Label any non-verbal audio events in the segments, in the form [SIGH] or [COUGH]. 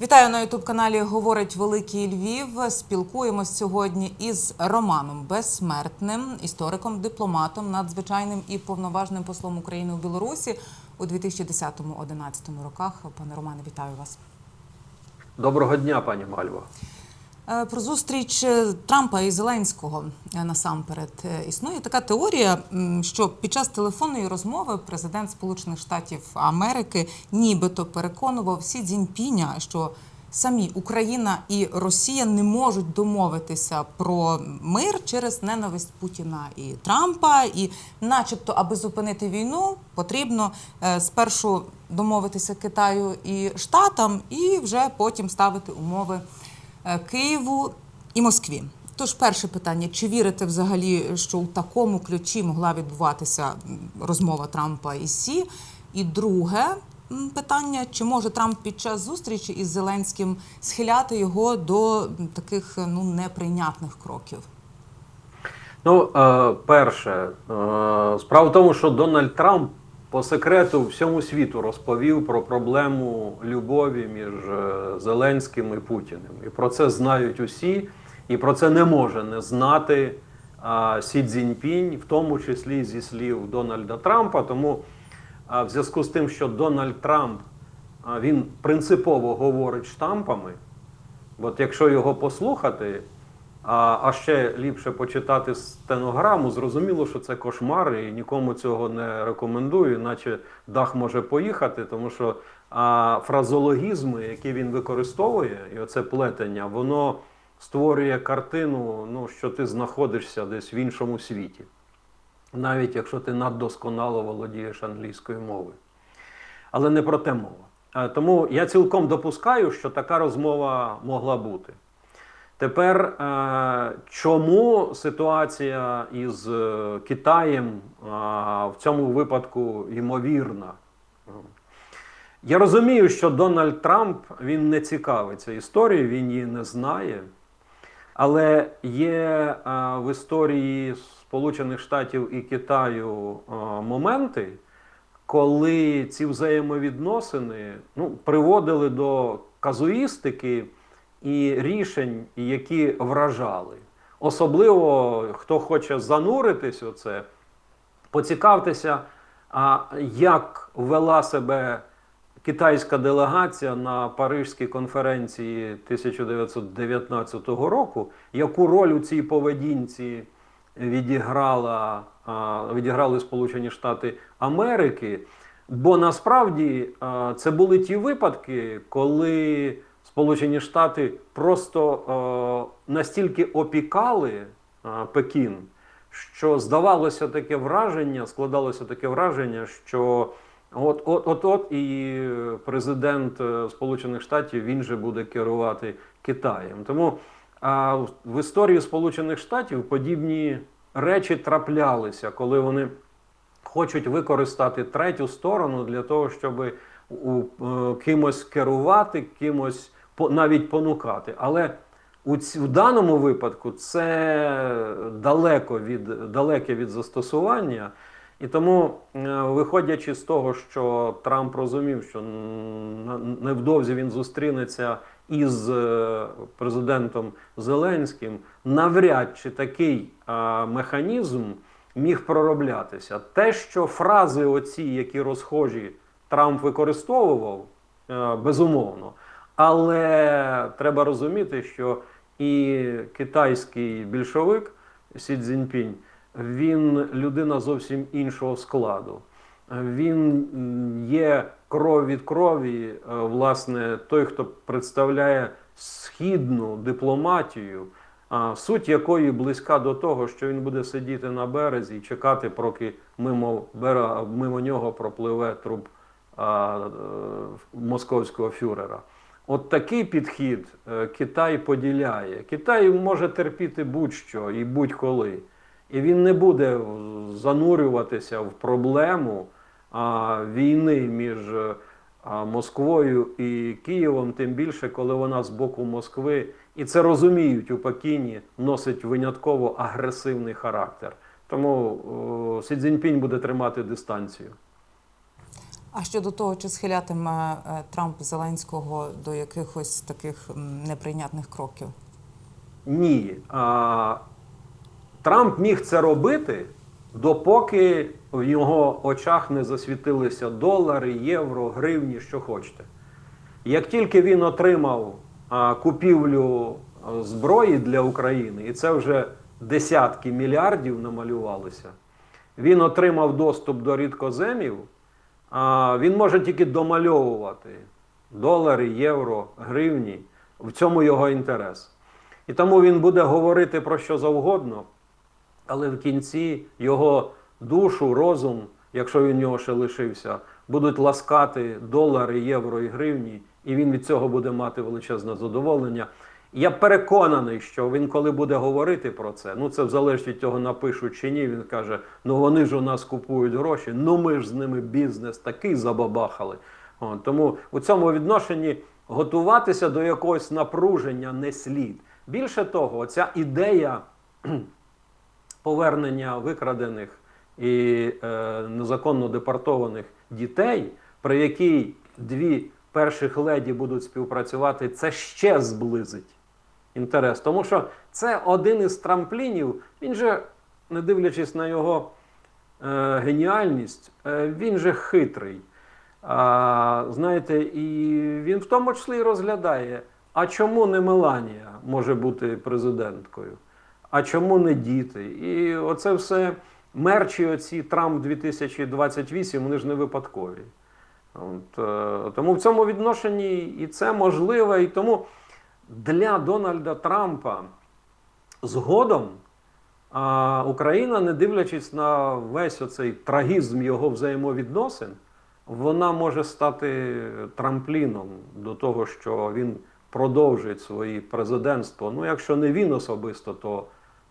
Вітаю на ютуб каналі Говорить Великий Львів. Спілкуємось сьогодні із Романом Безсмертним, істориком, дипломатом, надзвичайним і повноважним послом України у Білорусі у 2010-2011 роках. Пане Романе, вітаю вас. Доброго дня, пані Мальво. Е, Про зустріч е, Трампа і Зеленського е, насамперед існує така теорія, що під час телефонної розмови президент Сполучених Штатів Америки нібито переконував Сі Цзіньпіня, що самі Україна і Росія не можуть домовитися про мир через ненависть Путіна і Трампа, і, начебто, аби зупинити війну, потрібно спершу домовитися Китаю і Штатам, і вже потім ставити умови. Е, Києву і Москві. Тож, перше питання: чи вірите взагалі, що у такому ключі могла відбуватися розмова Трампа і Сі? І друге питання: чи може Трамп під час зустрічі із Зеленським схиляти його до таких е, ну неприйнятних кроків? Ну, е, перше, справа в тому, що Дональд Трамп по секрету всьому світу розповів про проблему любові між е, Зеленським і Путіним. І про це знають усі, і про це не може не знати е, Сі Цзіньпінь, в тому числі зі слів Дональда Трампа. Тому е, в зв'язку з тим, що Дональд Трамп е, він принципово говорить штампами. От якщо його послухати, а, а ще ліпше почитати стенограму, зрозуміло, що це кошмар, і нікому цього не рекомендую, іначе дах може поїхати, тому що а, фразологізми, які він використовує, і оце плетення, воно створює картину, ну, що ти знаходишся десь в іншому світі, навіть якщо ти наддосконало володієш англійською мовою. Але не про те мова. Е, Тому я цілком допускаю, що така розмова могла бути. Тепер, е, чому ситуація із е, Китаєм е, в цьому випадку ймовірна? Я розумію, що Дональд Трамп він не цікавиться історією, він її не знає. Але є в історії Сполучених Штатів і Китаю моменти, коли ці взаємовідносини ну, приводили до казуїстики і рішень, які вражали. Особливо, хто хоче зануритись у це, поцікавтеся, як вела себе китайська делегація на Парижській конференції 1919 року, яку роль у цій поведінці відіграла, відіграли Сполучені Штати Америки. Бо насправді це були ті випадки, коли Сполучені Штати просто е, настільки опікали е, Пекін, що здавалося таке враження, складалося таке враження, що от от от от і президент е, Сполучених Штатів він же буде керувати Китаєм. Тому а, в історії Сполучених Штатів подібні речі траплялися, коли вони хочуть використати третю сторону для того, щоб у, е, кимось керувати, кимось навіть понукати. Але у, ці, у даному випадку це далеко від, далеке від застосування. І тому, е, виходячи з того, що Трамп розумів, що невдовзі він зустрінеться із е, президентом Зеленським, навряд чи такий е, механізм міг пророблятися. Те, що фрази, оці, які розхожі, Трамп використовував, безумовно. Але треба розуміти, що і китайський більшовик Сі Цзіньпінь, він людина зовсім іншого складу. Він є кров від крові, е, власне, той, хто представляє східну дипломатію, суть якої близька до того, що він буде сидіти на березі і чекати, поки мимо, мимо нього пропливе труп е, московського фюрера. От такий підхід е, Китай поділяє. Китай може терпіти будь-що і будь-коли. І він не буде занурюватися в проблему війни між е, Москвою і Києвом, тим більше, коли вона з боку Москви, і це розуміють у Пекіні, носить винятково агресивний характер. Тому о, Сі Цзіньпінь буде тримати дистанцію. А щодо того, чи схилятиме е, Трамп Зеленського до якихось таких неприйнятних кроків? Ні. А, Трамп міг це робити, допоки в його очах не засвітилися долари, євро, гривні, що хочете. Як тільки він отримав а, купівлю зброї для України, і це вже десятки мільярдів намалювалися, він отримав доступ до рідкоземів, а, він може тільки домальовувати долари, євро, гривні. В цьому його інтерес. І тому він буде говорити про що завгодно, але в кінці його душу, розум, якщо він нього ще лишився, будуть ласкати долари, євро і гривні, і він від цього буде мати величезне задоволення. Я переконаний, що він, коли буде говорити про це, ну це залежить від того, напишуть чи ні. Він каже: ну вони ж у нас купують гроші, ну ми ж з ними бізнес такий забабахали. От, тому у цьому відношенні готуватися до якогось напруження не слід. Більше того, оця ідея [CLEARS THROAT] повернення викрадених і е, незаконно депортованих дітей, при якій дві перших леді будуть співпрацювати, це ще зблизить інтерес. Тому що це один із трамплінів, він же, не дивлячись на його е, геніальність, е, він же хитрий. А, знаєте, і він в тому числі розглядає, а чому не Меланія може бути президенткою? А чому не діти? І оце все мерчі, оці Трамп 2028, вони ж не випадкові. От, е, тому в цьому відношенні і це можливо, і тому для Дональда Трампа згодом а, Україна, не дивлячись на весь оцей трагізм його взаємовідносин, вона може стати трампліном до того, що він продовжить своє президентство. Ну, якщо не він особисто, то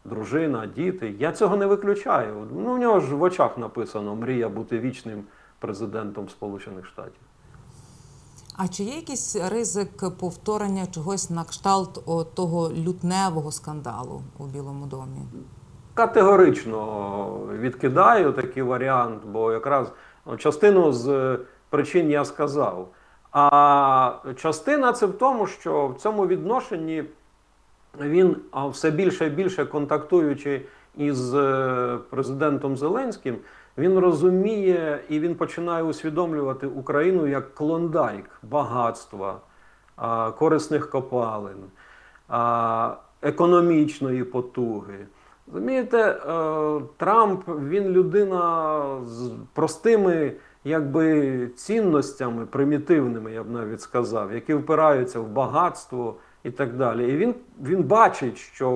дружина, діти. Я цього не виключаю. Ну, в нього ж в очах написано мрія бути вічним президентом Сполучених Штатів. А чи є якийсь ризик повторення чогось на кшталт того лютневого скандалу у Білому домі? Категорично відкидаю такий варіант, бо якраз ну, частину з е, причин я сказав. А частина це в тому, що в цьому відношенні він все більше і більше контактуючи із е, президентом Зеленським, він розуміє і він починає усвідомлювати Україну як клондайк багатства, корисних копалин, економічної потуги. Розумієте, е, Трамп він людина з простими якби, цінностями, примітивними, я б навіть сказав, які впираються в багатство і так далі. І він, він бачить, що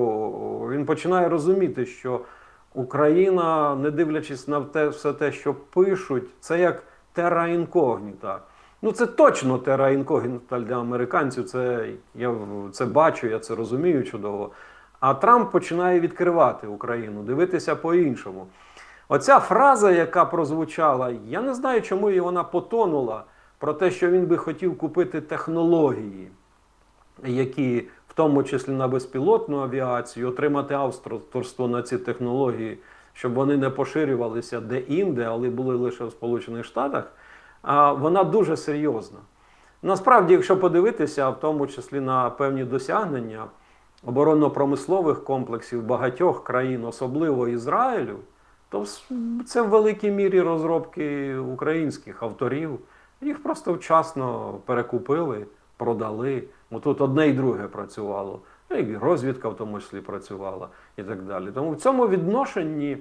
він починає розуміти, що Україна, не дивлячись на те, все те, що пишуть, це як терра інкогніта. Ну, це точно терра інкогніта для американців. Це я це бачу, я це розумію чудово. А Трамп починає відкривати Україну, дивитися по-іншому. Оця фраза, яка прозвучала, я не знаю, чому її вона потонула про те, що він би хотів купити технології, які тому числі на безпілотну авіацію, отримати авторство на ці технології, щоб вони не поширювалися де-інде, але були лише в Сполучених Штатах. Вона дуже серйозна. Насправді, якщо подивитися, в тому числі на певні досягнення оборонно-промислових комплексів багатьох країн, особливо Ізраїлю, то це в великій мірі розробки українських авторів. Їх просто вчасно перекупили, продали. Ну, тут одне і друге працювало. Ну, І розвідка в тому числі працювала і так далі. Тому в цьому відношенні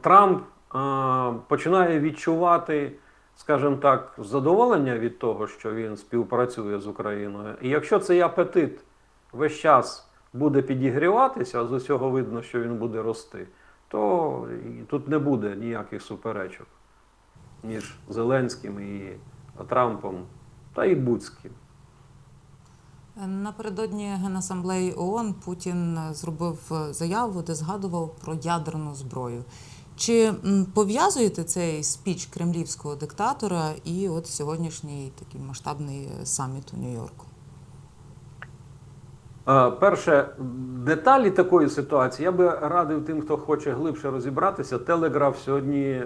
Трамп а, починає відчувати, скажімо так, задоволення від того, що він співпрацює з Україною. І якщо цей апетит весь час буде підігріватися, а з усього видно, що він буде рости, то тут не буде ніяких суперечок між Зеленським і Трампом та і Буцьким. Напередодні Генасамблеї ООН Путін зробив заяву, де згадував про ядерну зброю. Чи пов'язуєте цей спіч кремлівського диктатора і от сьогоднішній такий масштабний саміт у Нью-Йорку? Е, Перше, деталі такої ситуації я би радив тим, хто хоче глибше розібратися. Телеграф сьогодні е,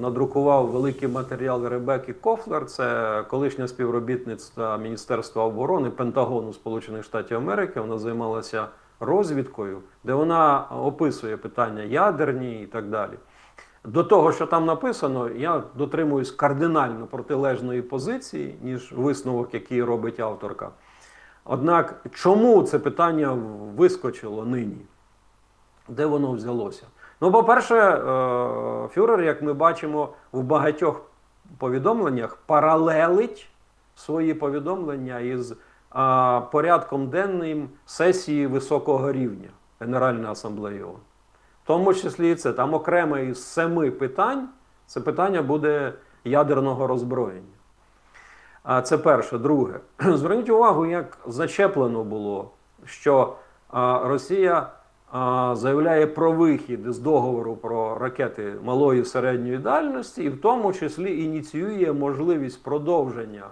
надрукував великий матеріал Ребекки Кофлер, це колишня співробітниця Міністерства оборони Пентагону Сполучених Штатів Америки. Вона займалася розвідкою, де вона описує питання ядерні і так далі. До того, що там написано, я дотримуюсь кардинально протилежної позиції, ніж висновок, який робить авторка. Однак, чому це питання вискочило нині? Де воно взялося? Ну, по-перше, е, фюрер, як ми бачимо, в багатьох повідомленнях паралелить свої повідомлення із порядком денним сесії високого рівня Генеральної асамблеї ООН. В тому числі це там окреме із семи питань, це питання буде ядерного роззброєння. А це перше. Друге, [CLEARS THROAT] зверніть увагу, як зачеплено було, що Росія заявляє про вихід із договору про ракети малої середньої дальності, і в тому числі ініціює можливість продовження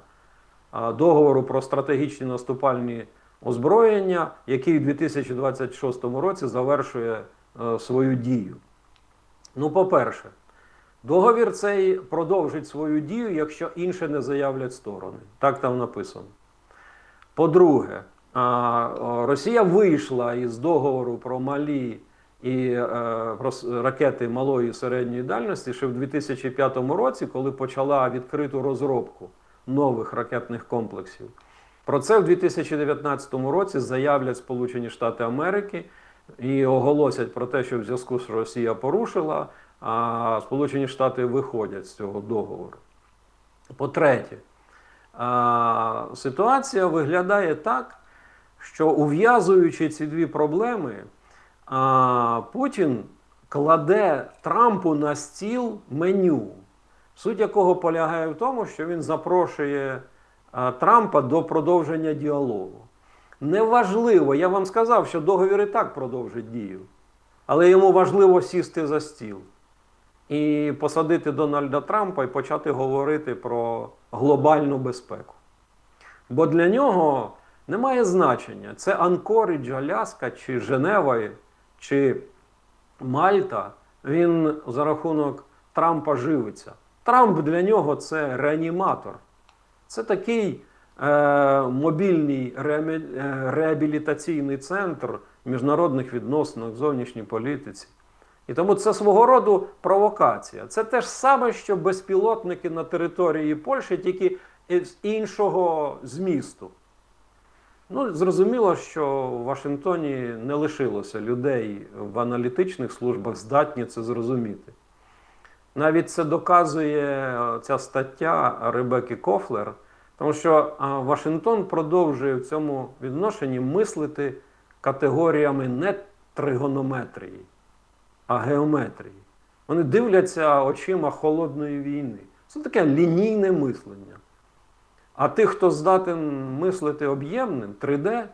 договору про стратегічні наступальні озброєння, який у 2026 році завершує е, свою дію. Ну, по-перше, договір цей продовжить свою дію, якщо інше не заявлять сторони. Так там написано. По-друге, Росія вийшла із договору про малі і е, ракети малої і середньої дальності ще в 2005 році, коли почала відкриту розробку нових ракетних комплексів. Про це в 2019 році заявлять Сполучені Штати Америки і оголосять про те, що в зв'язку з Росія порушила, а Сполучені Штати виходять з цього договору. По-третє, ситуація виглядає так, що ув'язуючи ці дві проблеми, Путін кладе Трампу на стіл меню, суть якого полягає в тому, що він запрошує Трампа до продовження діалогу. Неважливо, я вам сказав, що договір і так продовжить дію, але йому важливо сісти за стіл і посадити Дональда Трампа і почати говорити про глобальну безпеку. Бо для нього немає значення, це Анкоридж, Аляска, чи Женева, чи Мальта. Він за рахунок Трампа живиться. Трамп для нього це реаніматор. Це такий е, мобільний е, реабілітаційний центр міжнародних відносинах, в зовнішній політиці. І тому це свого роду провокація. Це те ж саме, що безпілотники на території Польщі, тільки з іншого змісту. Ну, зрозуміло, що в Вашингтоні не лишилося людей в аналітичних службах, здатні це зрозуміти. Навіть це доказує е, ця стаття Ребекки Кофлер, тому що е, Вашингтон продовжує в цьому відношенні мислити категоріями не тригонометрії, а геометрії. Вони дивляться очима холодної війни. Це таке лінійне мислення. А тих, хто здатен мислити об'ємним, 3D,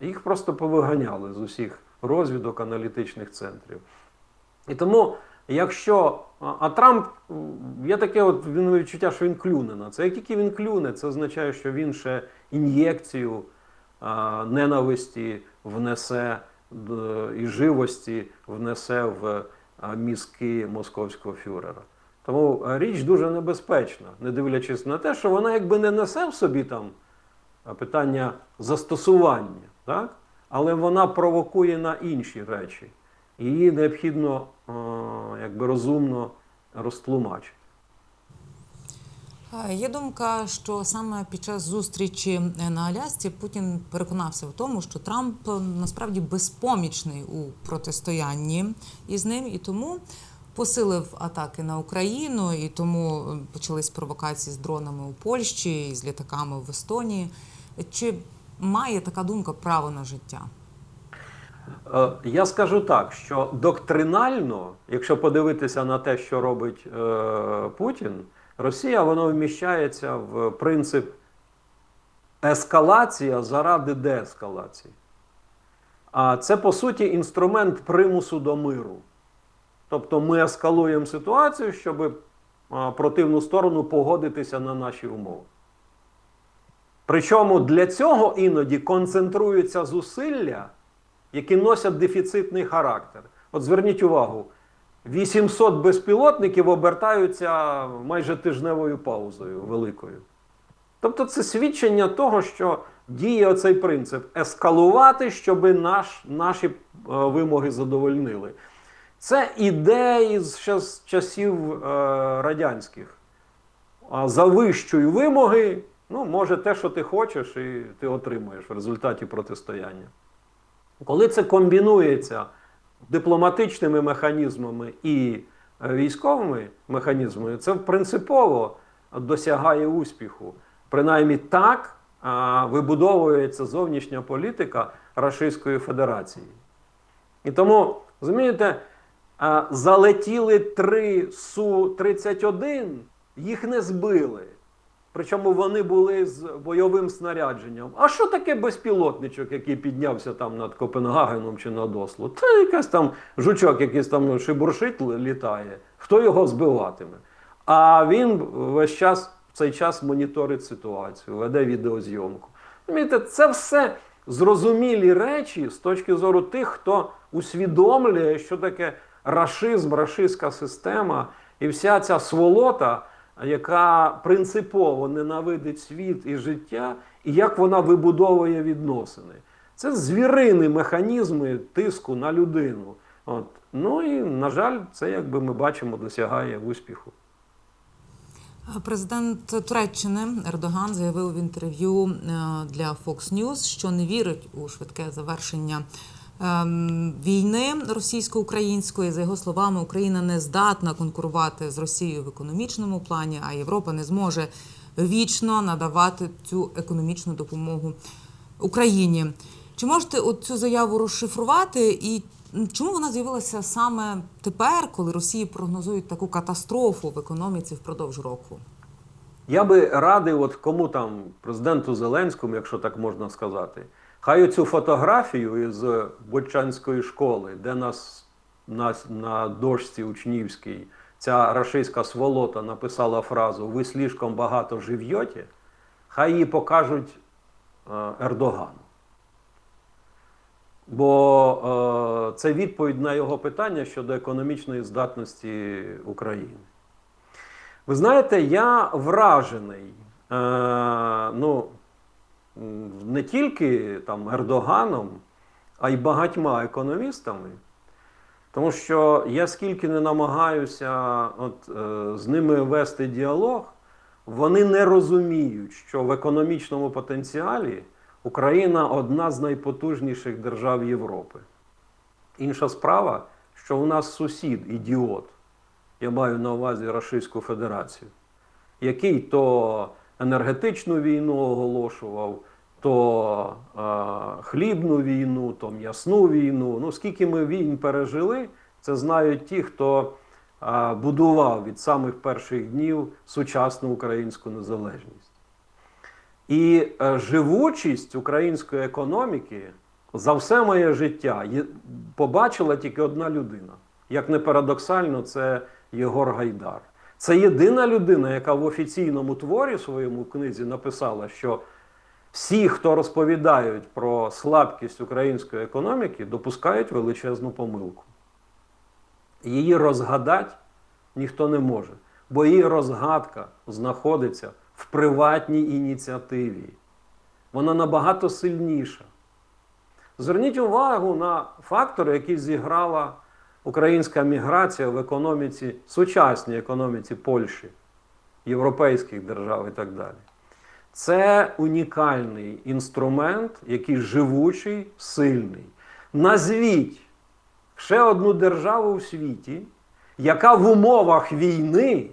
їх просто повиганяли з усіх розвідок аналітичних центрів. І тому, якщо. А Трамп, є таке от він відчуття, що він клюне на це. Як тільки він клюне, це означає, що він ще ін'єкцію ненависті внесе і живості внесе в мізки московського фюрера. Тому річ дуже небезпечна, не дивлячись на те, що вона якби не несе в собі там питання застосування, так? але вона провокує на інші речі. Її необхідно е, якби розумно розтлумачити. Є думка, що саме під час зустрічі е, на Алясці Путін переконався в тому, що Трамп е, насправді безпомічний у протистоянні із ним, і тому посилив атаки на Україну, і тому е, почались провокації з дронами у Польщі і з літаками в Естонії. Чи має така думка право на життя? Я скажу так, що доктринально, якщо подивитися на те, що робить е, Путін, Росія воно вміщається в принцип ескалація заради деескалації. А це, по суті, інструмент примусу до миру. Тобто ми ескалуємо ситуацію, щоб противну сторону погодитися на наші умови. Причому для цього іноді концентруються зусилля, які носять дефіцитний характер. От зверніть увагу, 800 безпілотників обертаються майже тижневою паузою великою. Тобто це свідчення того, що діє оцей принцип ескалувати, щоб наш, наші е, вимоги задовольнили. Це ідеї з часів е, радянських. Завищуй вимоги, ну, може те, що ти хочеш, і ти отримуєш в результаті протистояння. Коли це комбінується дипломатичними механізмами і е, військовими механізмами, це принципово досягає успіху. Принаймні так вибудовується зовнішня політика Російської Федерації. І тому, розумієте, залетіли три Су-31, їх не збили. Причому вони були з бойовим снарядженням. А що таке безпілотничок, який піднявся там над Копенгагеном чи над Осло? Та якась там жучок, якийсь там шибуршить літає. Хто його збиватиме? А він весь час в цей час моніторить ситуацію, веде відеозйомку. Це все зрозумілі речі з точки зору тих, хто усвідомлює, що таке рашизм, рашистська система і вся ця сволота, яка принципово ненавидить світ і життя, і як вона вибудовує відносини. Це звірини механізми тиску на людину. От. Ну і, на жаль, це, якби ми бачимо, досягає успіху. Президент Туреччини Ердоган заявив в інтерв'ю е, для Fox News, що не вірить у швидке завершення війни російсько-української. За його словами, Україна не здатна конкурувати з Росією в економічному плані, а Європа не зможе вічно надавати цю економічну допомогу Україні. Чи можете цю заяву розшифрувати і чому вона з'явилася саме тепер, коли Росії прогнозують таку катастрофу в економіці впродовж року? Я би радив, от кому там, президенту Зеленському, якщо так можна сказати, хай оцю фотографію із Бочанської школи, де нас на, на дошці учнівській ця рашистська сволота написала фразу Ви слишком багато жив'єте, хай її покажуть е, Ердогану. Бо е, це відповідь на його питання щодо економічної здатності України. Ви знаєте, я вражений е, ну, не тільки там, Ердоганом, а й багатьма економістами. Тому що я скільки не намагаюся от, е, з ними вести діалог, вони не розуміють, що в економічному потенціалі Україна одна з найпотужніших держав Європи. Інша справа, що у нас сусід ідіот, я маю на увазі Російську Федерацію, який то енергетичну війну оголошував, то е, хлібну війну, то м'ясну війну. Ну, скільки ми війн пережили, це знають ті, хто е, будував від самих перших днів сучасну українську незалежність. І е, живучість української економіки за все моє життя побачила тільки одна людина. Як не парадоксально, це Єгор Гайдар. Це єдина людина, яка в офіційному творі своєму в книзі написала, що всі, хто розповідають про слабкість української економіки, допускають величезну помилку. Її розгадати ніхто не може, бо її розгадка знаходиться в приватній ініціативі. Вона набагато сильніша. Зверніть увагу на фактори, які зіграла українська міграція в економіці, сучасній економіці Польщі, європейських держав і так далі. Це унікальний інструмент, який живучий, сильний. Назвіть ще одну державу в світі, яка в умовах війни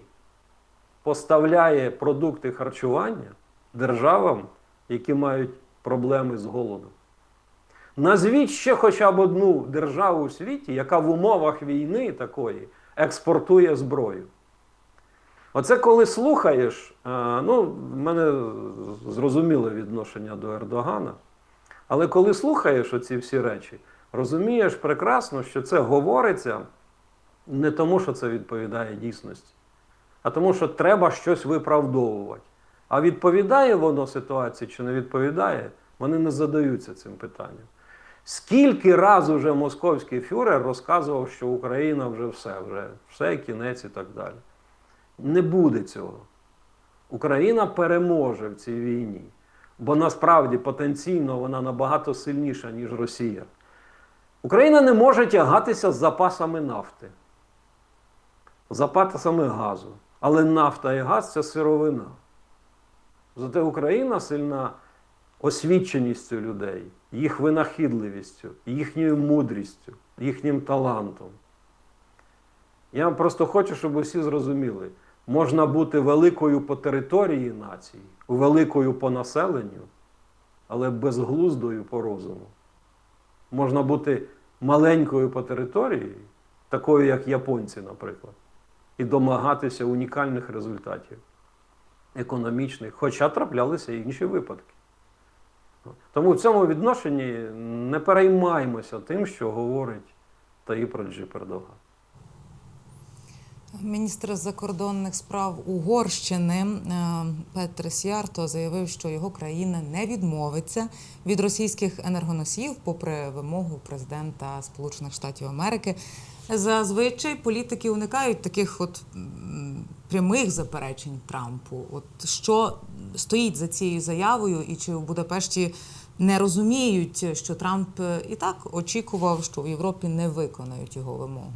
поставляє продукти харчування державам, які мають проблеми з голодом. Назвіть ще хоча б одну державу у світі, яка в умовах війни такої експортує зброю. Оце коли слухаєш, е, ну, в мене зрозуміле відношення до Ердогана, але коли слухаєш оці всі речі, розумієш прекрасно, що це говориться не тому, що це відповідає дійсності, а тому, що треба щось виправдовувати. А відповідає воно ситуації чи не відповідає, вони не задаються цим питанням. Скільки раз уже московський фюрер розказував, що Україна вже все, вже все, кінець і так далі. Не буде цього. Україна переможе в цій війні, бо насправді потенційно вона набагато сильніша, ніж Росія. Україна не може тягатися з запасами нафти, запасами газу. Але нафта і газ це сировина. Зате Україна сильна освіченістю людей, їх винахідливістю, їхньою мудрістю, їхнім талантом. Я просто хочу, щоб усі зрозуміли, можна бути великою по території нації, великою по населенню, але безглуздою по розуму. Можна бути маленькою по території, такою, як японці, наприклад, і домагатися унікальних результатів економічних, хоча траплялися і інші випадки. Тому в цьому відношенні не переймаємося тим, що говорить Таїп Ердоган. Міністр закордонних справ Угорщини е, Петр Сіарто заявив, що його країна не відмовиться від російських енергоносіїв, попри вимогу президента Сполучених Штатів Америки. Зазвичай політики уникають таких от прямих заперечень Трампу. От що стоїть за цією заявою, і чи в Будапешті не розуміють, що Трамп і так очікував, що в Європі не виконають його вимогу.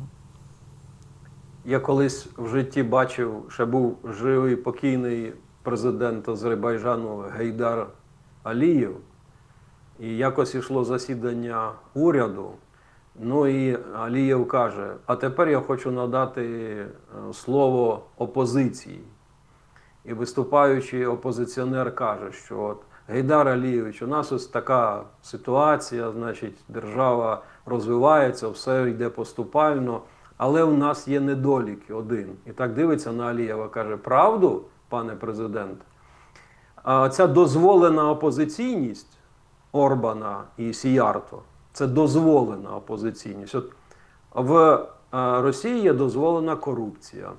Я колись в житті бачив, ще був живий покійний президент Азербайджану Гейдар Алієв. І якось йшло засідання уряду. Ну і Алієв каже: а тепер я хочу надати е, слово опозиції. І виступаючий опозиціонер каже, що от Гейдар Алійович, у нас ось така ситуація, значить, держава розвивається, все йде поступально, але у нас є недоліки один. І так дивиться на Алієва, каже: Правду, пане президент? А ця дозволена опозиційність Орбана і Сіярто це дозволена опозиційність. От в е, Росії є дозволена корупція.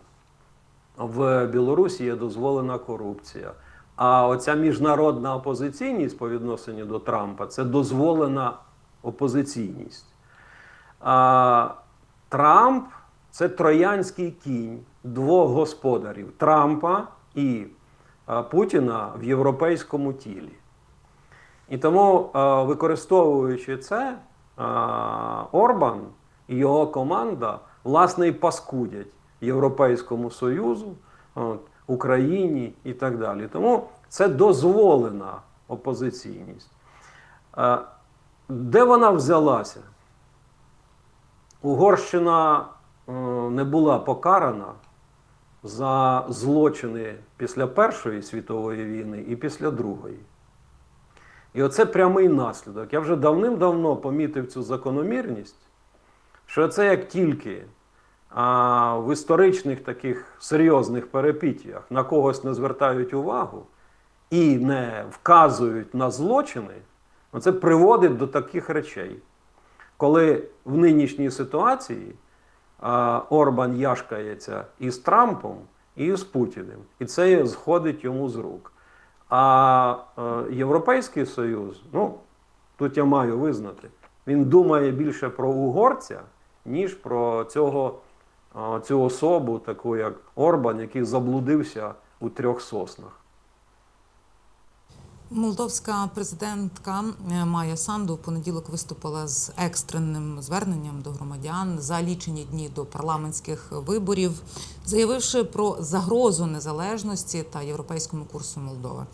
В Білорусі є дозволена корупція. А оця міжнародна опозиційність по відношенню до Трампа це дозволена опозиційність. Трамп це троянський кінь двох господарів Трампа і Путіна в європейському тілі. І тому, використовуючи це, Орбан і його команда власне і паскудять Європейському Союзу, Україні і так далі. Тому це дозволена опозиційність. Е, Де вона взялася? Угорщина е, не була покарана за злочини після Першої світової війни і після Другої. І оце прямий наслідок. Я вже давним-давно помітив цю закономірність, що це як тільки а, в історичних таких серйозних перепітіях на когось не звертають увагу і не вказують на злочини, це приводить до таких речей. Коли в нинішній ситуації а, Орбан яшкається і з Трампом, і з Путіним, і це сходить йому з рук. А е, Європейський Союз, ну тут я маю визнати, він думає більше про угорця, ніж про цього, е, цю особу, таку як Орбан, який заблудився у трьох соснах. Молдовська президентка е, Майя Санду в понеділок виступила з екстреним зверненням до громадян за лічені дні до парламентських виборів, заявивши про загрозу незалежності та європейському курсу Молдови.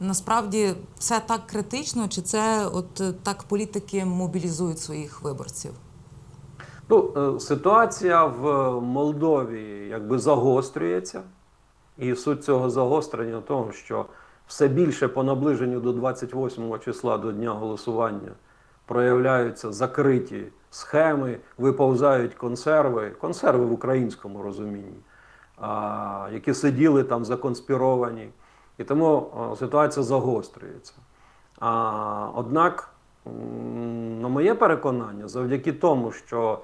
Насправді це так критично, чи це от е, так політики мобілізують своїх виборців? Ну, е, ситуація в Молдові якби загострюється, і суть цього загострення в тому, що все більше по наближенню до 28 числа до дня голосування проявляються закриті схеми, виповзають консерви, консерви в українському розумінні, які сиділи там законспіровані. І тому ситуація загострюється. Однак, на моє переконання, завдяки тому, що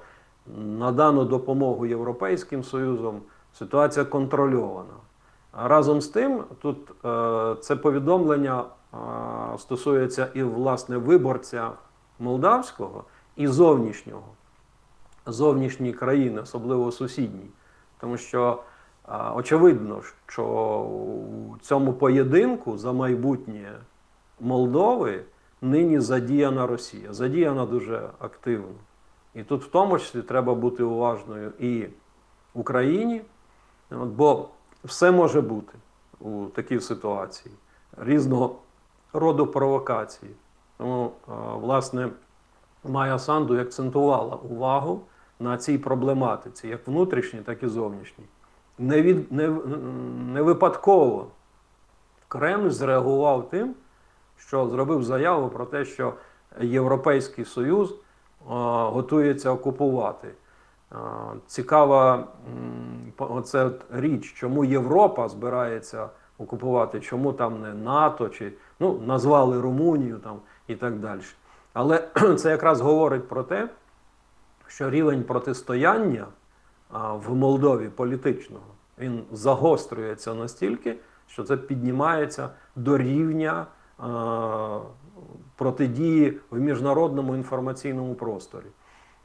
надану допомогу Європейським Союзом ситуація контрольована. Разом з тим, тут е, це повідомлення е, стосується і власне виборця молдавського, і зовнішнього, зовнішньої країни, особливо сусідній. Тому що е, очевидно, що у цьому поєдинку за майбутнє Молдови нині задіяна Росія, задіяна дуже активно. І тут в тому числі треба бути уважною і Україні, бо все може бути у такій ситуації різного роду провокації. Тому, власне, Майя Санду акцентувала увагу на цій проблематиці, як внутрішній, так і зовнішній. Не, від, не, не випадково Кремль зреагував тим, що зробив заяву про те, що Європейський Союз готується окупувати. Цікава оце річ, чому Європа збирається окупувати, чому там не НАТО, чи ну, назвали Румунію там, і так далі. Але [CLEARS THROAT] це якраз говорить про те, що рівень протистояння в Молдові політичного він загострюється настільки, що це піднімається до рівня протидії в міжнародному інформаційному просторі.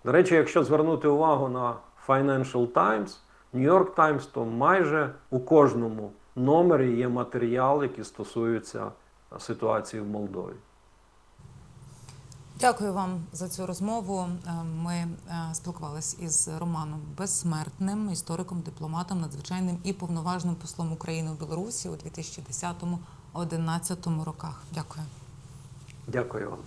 До речі, якщо звернути увагу на Financial Times, New York Times, то майже у кожному номері є матеріал, який стосується ситуації в Молдові. Дякую вам за цю розмову. Е, Ми е, спілкувалися із Романом Безсмертним, істориком, дипломатом, надзвичайним і повноважним послом України у Білорусі у 2010-2011 роках. Дякую. Дякую вам.